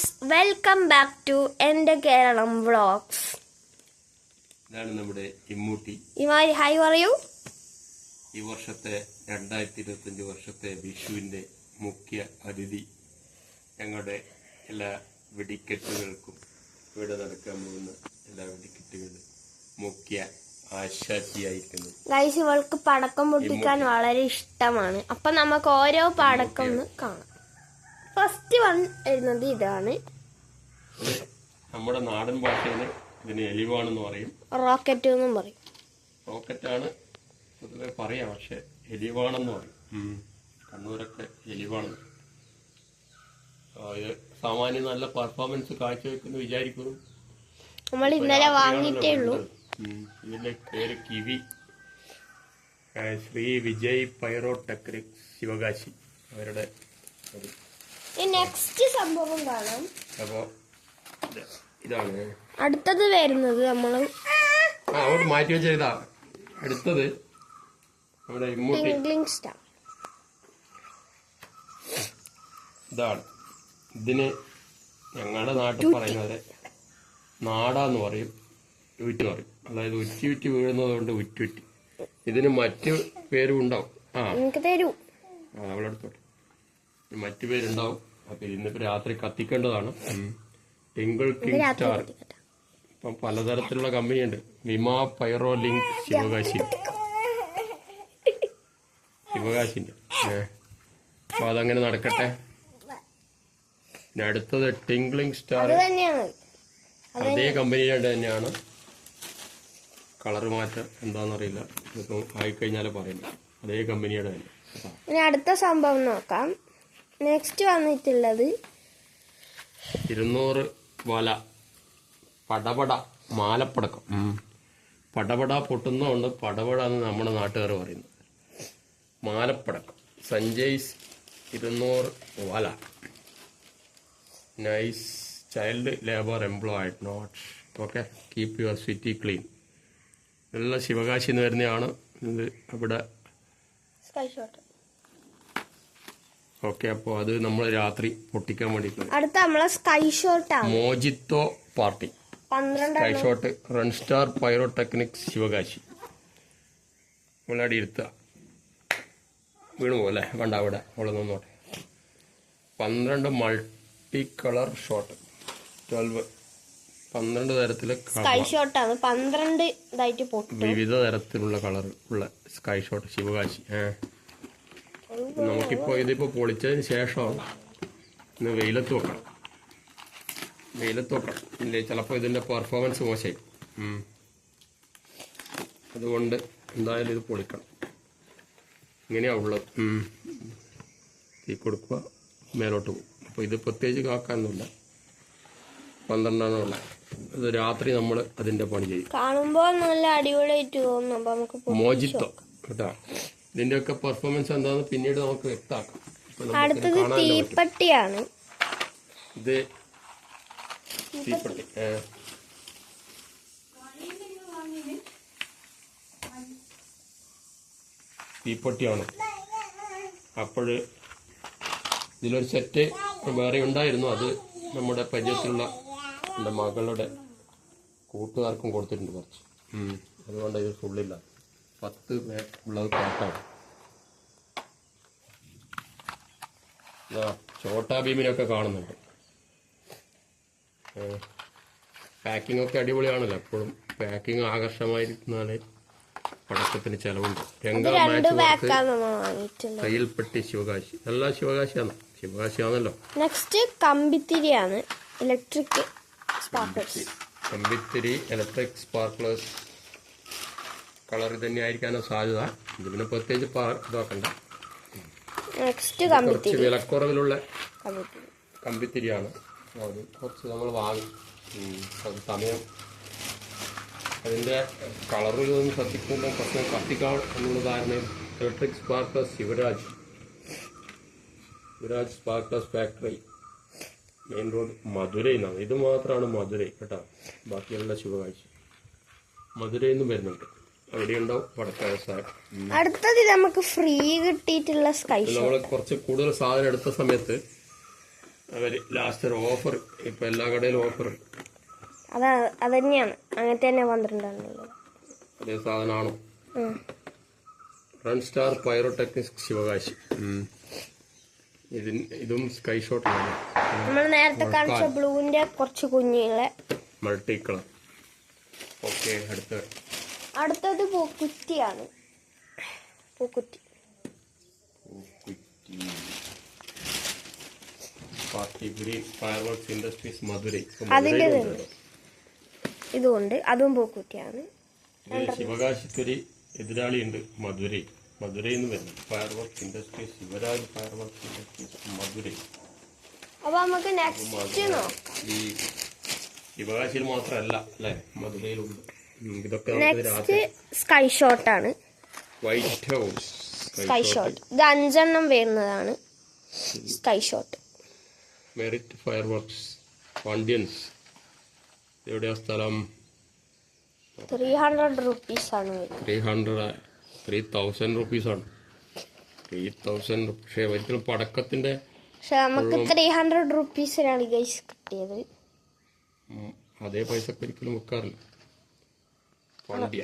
Guys welcome back to എന്റെ Keralam vlogs. ഇതാണ് നമ്മുടെ ഇമ്മൂട്ടി. ഇമാരി ഹായ് പറയൂ ഈ വർഷത്തെ രണ്ടായിരത്തി ഇരുപത്തിയഞ്ച് വർഷത്തെ വിഷുവിന്റെ മുഖ്യ അതിഥി ഞങ്ങളുടെ എല്ലാ വെടിക്കെട്ടുകൾക്കും ഇവിടെ നടക്കാൻ പോകുന്ന എല്ലാ വെടിക്കെട്ടുകളും മുഖ്യ ആശാറ്റിയായിരിക്കുന്നു ഗൈസ് ഇവൾക്ക് പടക്കം പൊട്ടിക്കാൻ വളരെ ഇഷ്ടമാണ്. അപ്പൊ നമുക്ക് ഓരോ പടക്കം ഒന്ന് കാണാം. ഫസ്റ്റ് വൺ എഴുതുന്നത് ഇതാണ്. നമ്മുടെ നാടൻ ഭാഷയിൽ ഇതിന് എലിവാണെന്ന് പറയും. റോക്കറ്റ് എന്നും പറയും. റോക്കറ്റാണ് പൊതുവെ പറയാം പക്ഷെ എലിവാണെന്ന് പറയും. കണ്ണൂരൊക്കെ എലിവാണെന്ന് ഇത് സാമാന്യം നല്ല പെർഫോമൻസ് കാഴ്ചവെക്കുന്നു വിചാരിക്കുന്നു. നമ്മൾ ഇന്നലെ വാങ്ങിയിട്ടേ ഉള്ളൂ ഇതിന്റെ പേര് kiwi. Shri Vijay pyrotechnic Sivakasi. അവരുടെ നെക്സ്റ്റ് സംഭവം കാണാം. അപ്പോ ഇത് ഇതാണ്. അടുത്തത് വരുന്നത് നമ്മൾ ആ അവിടെ മാറ്റി വെച്ച ഇതാ. അടുത്തത് നമ്മുടെ ഇമ്മൂട്ടി ടിംഗ്ലിംഗ് സ്റ്റാർ ഇതാണ്. ഇതിന് ഞങ്ങളുടെ നാട്ടിൽ പറയുന്നത് നാടാന്ന് പറയും ഉറ്റു പറയും. അതായത് ഉറ്റി ഉറ്റി വീഴുന്നത് കൊണ്ട് ഉറ്റുറ്റി ഇതിന് മറ്റു പേരും ഉണ്ടാവും ആ. നിങ്ങൾക്ക് തരൂ. ആ, അവളെടുത്തോട്ടെ മറ്റു പേരുണ്ടാവും. അപ്പൊ ഇന്നിപ്പോ രാത്രി കത്തിക്കേണ്ടതാണ്. ടിങ്കിൾ കിങ് സ്റ്റാർ ഇപ്പൊ പലതരത്തിലുള്ള കമ്പനി ഉണ്ട് വിമാ പൈറോ ലിങ്ക് ശിവകാശി. ശിവകാശിന്റെ. ഏ. അപ്പൊ അതങ്ങനെ നടക്കട്ടെ. പിന്നെ അടുത്തത് ടിങ്ക്ലിംഗ് സ്റ്റാർ അത് തന്നെയാണ്. അതേ കമ്പനിയുടെ തന്നെയാണ്. കളർ മാറ്റം എന്താണെന്നറിയില്ല ഇതിപ്പം ആയിക്കഴിഞ്ഞാലേ പറയുന്നത് അതേ കമ്പനിയുടെ തന്നെ. ഇനി അടുത്ത സംഭവം നോക്കാം. നെക്സ്റ്റ് വന്നിട്ടുള്ളത് ഇരുന്നൂറ് വല. പടപട മാലപ്പടക്കം. പടപട പൊട്ടുന്നതുകൊണ്ട് പടപട എന്ന് നമ്മുടെ നാട്ടുകാർ പറയുന്നു. മാലപ്പടക്കം. സഞ്ജയ്സ് ഇരുന്നൂറ് വല. Nice child labour employed not okay keep your city clean ഇതെല്ലാം ശിവകാശി എന്ന് വരുന്നതാണ്. ഇത് അവിടെ സ്കൈ ഷോട്ട് ഓക്കെ അപ്പോൾ അത് നമ്മൾ രാത്രി പൊട്ടിക്കാൻ വേണ്ടിയിട്ട് അടുത്ത നമ്മളെ sky shot mojito party. Sky shot run star pyrotechnics Sivakasi നമ്മളവിടെ ഇരുത്തുക വീണു പോലെ കണ്ട അവിടെ? അവിടെ നിന്നോട്ടെ. പന്ത്രണ്ട് മൾട്ടി കളർ ഷോട്ട് ട്വൽവ് പന്ത്രണ്ട് തരത്തിലെ സ്കൈ ഷോട്ട് ആണ്. പന്ത്രണ്ട് ഇതായിട്ട് വിവിധ തരത്തിലുള്ള കളർ ഉള്ള സ്കൈ ഷോട്ട് ശിവകാശി ഏ നമുക്കിപ്പോ ഇതിപ്പോ പൊളിച്ചതിന് ശേഷമാണ് ഇന്ന് വെയിലത്ത് വെക്കണം. വെയിലത്ത് വെക്കണം. ഇല്ലേ ചിലപ്പോൾ ഇതിന്റെ പെർഫോമൻസ് മോശമായി. അതുകൊണ്ട് എന്തായാലും ഇത് പൊളിക്കണം. ഇങ്ങനെയാ ഉള്ളത്. തീ കൊടുക്കുക മേലോട്ട് പോകും. അപ്പോൾ ഇത് പ്രത്യേകിച്ച് കാക്കാനൊന്നുമില്ല. പന്ത്രണ്ടെണ്ണം ഉള്ള ഇത് രാത്രി നമ്മൾ അതിന്റെ പണി ചെയ്യും. കാണുമ്പോൾ നല്ല അടിപൊളിയായിട്ട് തോന്നുന്നു അപ്പോൾ നമുക്ക് മോജിത്തോ. കേട്ടാ ഇതിന്റെയൊക്കെ പെർഫോമൻസ് എന്താന്ന് പിന്നീട് നമുക്ക് വ്യക്തമാക്കാം. അടുത്തത് തീപ്പട്ടിയാണ്. ഇത് തീപ്പട്ടി തീപ്പട്ടിയാണ്. അപ്പോഴ് ഇതിലൊരു സെറ്റ് വേറെ ഉണ്ടായിരുന്നു. അത് നമ്മുടെ പരിചയത്തിലുള്ള എന്റെ മകളുടെ കൂട്ടുകാർക്കും കൊടുത്തിട്ടുണ്ട് കുറച്ച്. അതുകൊണ്ട് ഇത് ഫുള്ളില്ല പത്ത് പേർ ഉള്ളത് പാട്ടാണ് ചോട്ടാ ഭീമിനൊക്കെ കാണുന്നുണ്ട്. പാക്കിംഗ് ഒക്കെ അടിപൊളിയാണല്ലോ. എപ്പോഴും പാക്കിംഗ് ആകർഷമായിരുന്നാലേ പടക്കത്തിന് ചെലവുണ്ട്. തയ്യൽപ്പെട്ടി ശിവകാശി. എല്ലാം ശിവകാശിയാണ്. ശിവകാശിയാണല്ലോ. നെക്സ്റ്റ് കമ്പിത്തിരിയാണ്. ഇലക്ട്രിക് കമ്പിത്തിരി ഇലക്ട്രിക് സ്പാർക്ലേഴ്സ് കളർ തന്നെ ആയിരിക്കാനോ സാധ്യത. ഇത് പിന്നെ പ്രത്യേകിച്ച് ഇതാക്കണ്ട നെക്സ്റ്റ് കുറച്ച് കമ്പിത്തിരി. വിലക്കുറവിലുള്ള കമ്പിത്തിരിയാണ് അത് കുറച്ച് നമ്മൾ വാങ്ങി. സമയം. അതിന്റെ കളറുകളൊന്നും ശ്രദ്ധിക്കുമ്പോൾ പ്രശ്നം കത്തിക്കാൻ എന്നുള്ള ധാരണയും electric sparklers Shivraj Shivraj sparklers factory. Main road മധുരയിൽ നിന്നാണ് ഇത് മാത്രമാണ് മധുരൈ കേട്ടോ? ബാക്കിയുള്ള ശിവകാഴ്ച മധുരയിൽ നിന്നും വരുന്നുണ്ട്. വ്യവസായം അടുത്തത് നമുക്ക് ഫ്രീ കിട്ടിയിട്ടുള്ള സ്കൈ ഷോട്ട് നമ്മൾ കുറച്ച് കൂടുതൽ സാധനം എടുത്ത സമയത്ത് അവർ ലാസ്റ്റ് ഒരു ഓഫർ ഇപ്പൊ എല്ലാ കടയിലും ഓഫർ അതാ അത് തന്നെയാണ്. അങ്ങനത്തെ തന്നെ പന്ത്രണ്ടെണ്ണുള്ളത് അതേ സാധനമാണോ? Run star pyrotechnic Sivakasi. ഇതിന് ഇതും സ്കൈ ഷോട്ടാണ് നമ്മൾ നേരത്തെ കാണിച്ച ബ്ലൂവിന്റെ കുറച്ച് കുഞ്ഞുങ്ങളെ. മൾട്ടി കളർ ഓക്കെ അടുത്ത. അടുത്തത് പൂക്കുറ്റിയാണ്. പൂക്കുറ്റി. ഉണ്ട്. ഇതുമുണ്ട് അതും പൂക്കുറ്റിയാണ്. ശിവകാശിത്തൊരു എതിരാളി എതിരാളിയുണ്ട് മധുരൈ. മധുരയിൽ നിന്ന് വരുന്നത് fireworks industries Shivraj fireworks industries Madurai. അപ്പൊ നമുക്ക് നെക്സ്റ്റ് നോക്കാം. ഈ ശിവകാശിയിൽ മാത്രമല്ല അല്ലെ? മധുരയിലുണ്ട്. നെക്സ്റ്റ് സ്കൈ ഷോട്ട് ആണ്. വൈറ്റ് ഹൗസ് സ്കൈ ഷോട്ട് ഇത് അഞ്ചെണ്ണം വരുന്നതാണ്. Sky shot merit fireworks Pandians എവിടെയാ സ്ഥലം? ത്രീ ഹൺഡ്രഡ് റുപ്പീസ് ആണ് ത്രീ ഹൺഡ്രഡ് ത്രീ തൗസൻഡ് റുപ്പീസാണ് ത്രീ തൗസൻഡ് പക്ഷേ ഒരിക്കലും പടക്കത്തിന്റെ പക്ഷെ നമുക്ക് ത്രീ ഹൺഡ്രഡ് റുപ്പീസിനാണ് ഗൈസ് കിട്ടിയത്. അതേ പൈസക്ക് ഒരിക്കലും വെക്കാറില്ല പാണ്ഡ്യ ഇതെവിടെയാണ് സ്ഥലം ഒന്നും പറയുന്നില്ലല്ലോ അതിന് അഡ്രസ്സൊന്നും ഇല്ലേ ഇളയ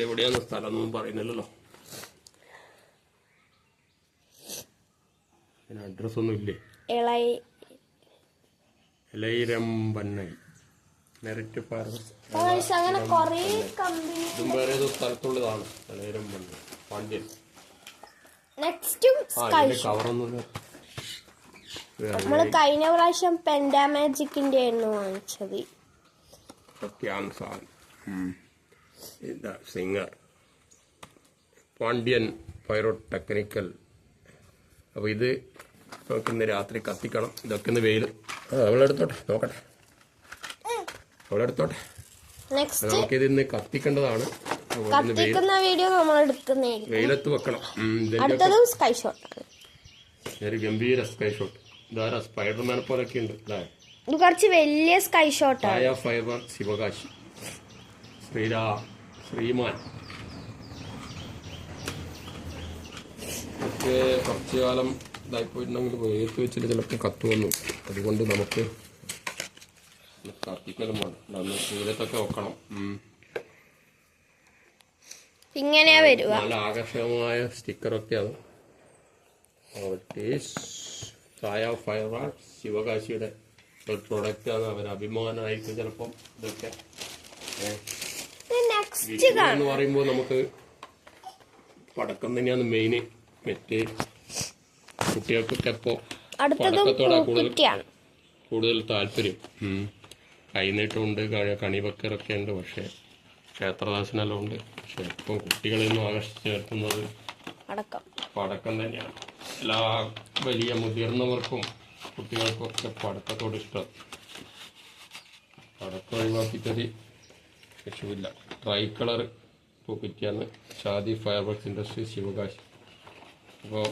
ലൈരമ്പന്നൈ സ്ഥലമൊന്നും പറയുന്നില്ലല്ലോ. വർക്സ് അപ്പൊ guys അങ്ങനെ കൊറേ കമ്പനി ഇതും വേറെ ഏതോ സ്ഥലത്തുള്ളതാണ്. ലൈരമ്പന്നൈ പാണ്ഡ്യൻ നെക്സ്റ്റും ആ സ്കൈ ഇതിന്റെ കവറൊന്നും നമ്മൾ കഴിഞ്ഞ പ്രാവശ്യം പെൻഡാ മാജിക്കിന്റെ ആയിരുന്നു വാങ്ങിച്ചത്. സത്യാണ് സാധനം. ഇതാ സിംഗർ പാണ്ഡ്യൻ പൈറോ ടെക്നിക്കൽ. അപ്പോൾ ഇത് നമുക്ക് ഇന്ന് രാത്രി കത്തിക്കണം. ഇതൊക്കെ ഇന്ന് വെയിൽ അവളെടുത്തോട്ടെ നോക്കട്ടെ. അവളെടുത്തോട്ടെ നമുക്കിത് ഇന്ന് കത്തിക്കേണ്ടതാണ്. കത്തിക്കുന്ന വീഡിയോ നമ്മൾ എടുക്കുന്നതായിരിക്കും വെയിലത്ത് വെക്കണം. ഉം, സ്കൈ ഷോട്ട് ഒരു ഗംഭീര സ്കൈ ഷോട്ട് ഇതാരാ? സ്പൈഡർമാനെ പോലൊക്കെ ഉണ്ട് അല്ലേ? ഇത് കുറച്ച് വലിയ സ്കൈ ഷോട്ടാണ് ഫൈബർ ശിവകാശി. ശ്രീരാ ശ്രീമാൻ. ഒക്കെ കുറച്ച് കാലം ഇതായിപ്പോയിട്ടുണ്ടെങ്കിൽ വെയിലത്ത് വെച്ചിട്ട് ചിലപ്പോൾ കത്ത് വന്നു അതുകൊണ്ട് നമുക്ക് കത്തിക്കലും വേണം. വെക്കണം. ഇങ്ങനെയാ വരുക നല്ല ആകർഷകമായ സ്റ്റിക്കറൊക്കെയാണ് ഫൈബർ ശിവകാശിയുടെ ഒരു പ്രൊഡക്റ്റാണ് അവർ അഭിമാനമായിരിക്കും ചിലപ്പം ഇതൊക്കെ നെക്സ്റ്റ് എന്ന് പറയുമ്പോൾ നമുക്ക് പടക്കം തന്നെയാണ് മെയിന് മറ്റേ കുട്ടികൾക്കൊക്കെ ഇപ്പോൾ പടക്കത്തോടാ കൂടുതൽ കൂടുതൽ താല്പര്യം. കൈനീട്ടുണ്ട് കൈനീട്ടമുണ്ട് കണിവക്കറൊക്കെ ഉണ്ട് പക്ഷേ ക്ഷേത്രദാസനെല്ലാം ഉണ്ട് പക്ഷെ ഇപ്പം കുട്ടികളെയൊന്നും ആകർഷിച്ച് നിർത്തുന്നത് പടക്കം. പടക്കം തന്നെയാണ്. എല്ലാ വലിയ മുതിർന്നവർക്കും കുട്ടികൾക്കൊക്കെ പടക്കത്തോട് ഇഷ്ടം പടക്കം ഒഴിവാക്കിയിട്ടൊരു രക്ഷമില്ല ട്രൈ കളർ പൂക്കുറ്റിയാണ് Shadi fireworks industry Sivakasi. അപ്പോൾ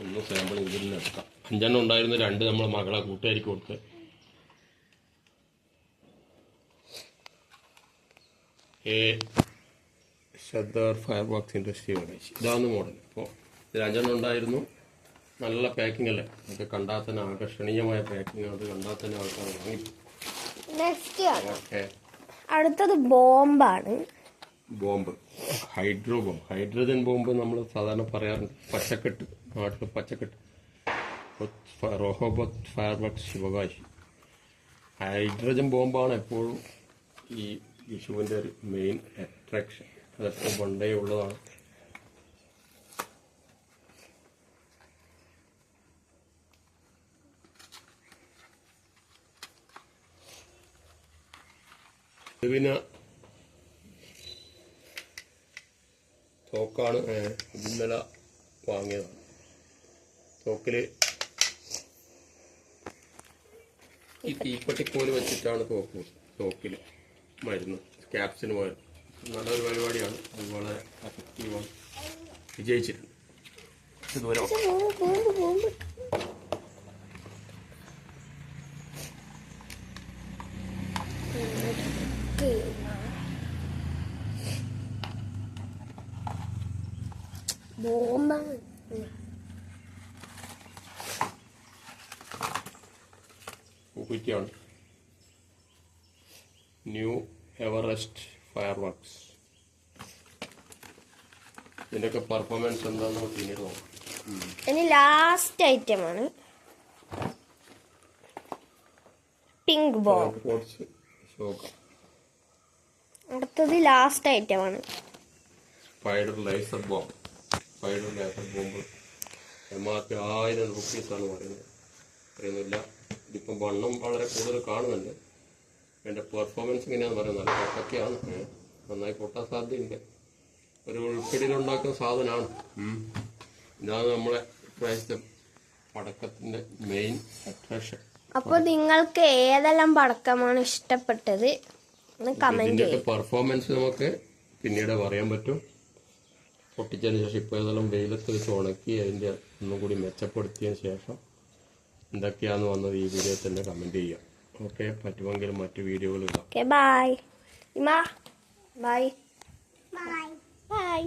ഒന്ന് സാമ്പിൾ ഇതിൽ നിന്ന് എടുക്കാം. അഞ്ചെണ്ണം ഉണ്ടായിരുന്ന രണ്ട് നമ്മൾ മകളെ കൂട്ടുകാരിക്ക് കൊടുത്ത്. എ ഷദ്ദർ ഫയർ ബോക്സ് ഇൻഡസ്ട്രി ഇതാണ് മോഡൽ അപ്പോൾ ഇതിൽ അഞ്ചെണ്ണം ഉണ്ടായിരുന്നു. നല്ല പാക്കിംഗ് അല്ലേ? നമുക്ക് കണ്ടാൽ തന്നെ ആകർഷണീയമായ പാക്കിംഗ് അത് കണ്ടാൽ തന്നെ ആൾക്കാർ വാങ്ങി ഓക്കെ. അടുത്തത് ബോംബാണ്. Bomb. Hydro bomb. Hydrogen bomb നമ്മൾ സാധാരണ പറയാറുണ്ട്. പച്ചക്കെട്ട്. നാട്ടിൽ പച്ചക്കെട്ട്. Rehoboth fireworks Sivakasi. ഹൈഡ്രജൻ ബോംബാണ് എപ്പോഴും ഈ വിഷുവിന്റെ ഒരു മെയിൻ അട്രാക്ഷൻ അതെപ്പോൾ പണ്ടേ ഉള്ളതാണ്. പിന്നെ തോക്കാണ് ഇന്നലെ വാങ്ങിയതാണ് തോക്കിൽ ഈ തീപ്പെട്ടിക്കോൽ വെച്ചിട്ടാണ് തോക്ക് തോക്കിൽ മരുന്ന് ക്യാപ്സിന് മരുന്ന് നല്ലൊരു പരിപാടിയാണ്. അത് വളരെ എഫക്റ്റീവാണ് വിജയിച്ചിട്ടുണ്ട്. ഇതുവരെ ബോംബാണ് കുറ്റിയാണ് ന്യൂ എവറസ്റ്റ് ഫയർ വർക്ക്സ് ഇതിന്റെയൊക്കെ പെർഫോമൻസ് എന്താണെന്ന് പിന്നീട് നോക്കാം. ഇനി ലാസ്റ്റ് ആണ്. പിങ്ക് ബോൾ അടുത്തത് ലാസ്റ്റ് ഐറ്റം ആണ്. Spider laser bomb spider laser bomb M R P ആയിരം റുപ്പീസാണ് പറയുന്നത്. പറയുന്നില്ല ഇതിപ്പം വണ്ണം വളരെ കൂടുതൽ കാണുന്നുണ്ട്. എന്റെ പെർഫോമൻസ് ഇങ്ങനെയാന്ന് പറയുന്നത്. നല്ല പൊട്ടൊക്കെയാണ് ഏ. നന്നായി പൊട്ടാൻ സാധ്യതയുണ്ട്. ഒരു ഉൾപ്പെടിയിലുണ്ടാക്കുന്ന സാധനമാണ്. ഇതാണ് നമ്മളെ ഇപ്രാവശ്യത്തെ പടക്കത്തിന്റെ മെയിൻ അട്രാക്ഷൻ അപ്പോൾ നിങ്ങൾക്ക് ഏതെല്ലാം പടക്കമാണ് ഇഷ്ടപ്പെട്ടത്? പെർഫോമൻസ് നമുക്ക് പിന്നീട് പറയാൻ പറ്റും. പൊട്ടിച്ചതിന് ശേഷം ഇപ്പോൾ ഏതെല്ലാം വെയിലത്ത് വെച്ച് ഉണക്കി അതിന്റെ ഒന്നും കൂടി മെച്ചപ്പെടുത്തിയതിന് ശേഷം എന്തൊക്കെയാണെന്ന് വന്നത് ഈ വീഡിയോ തന്നെ കമന്റ് ചെയ്യാം. ഓക്കെ പറ്റുമെങ്കിൽ മറ്റു വീഡിയോകൾ ഇടാം ഓക്കെ ബൈ ഇമ ബൈ ബൈ ബൈ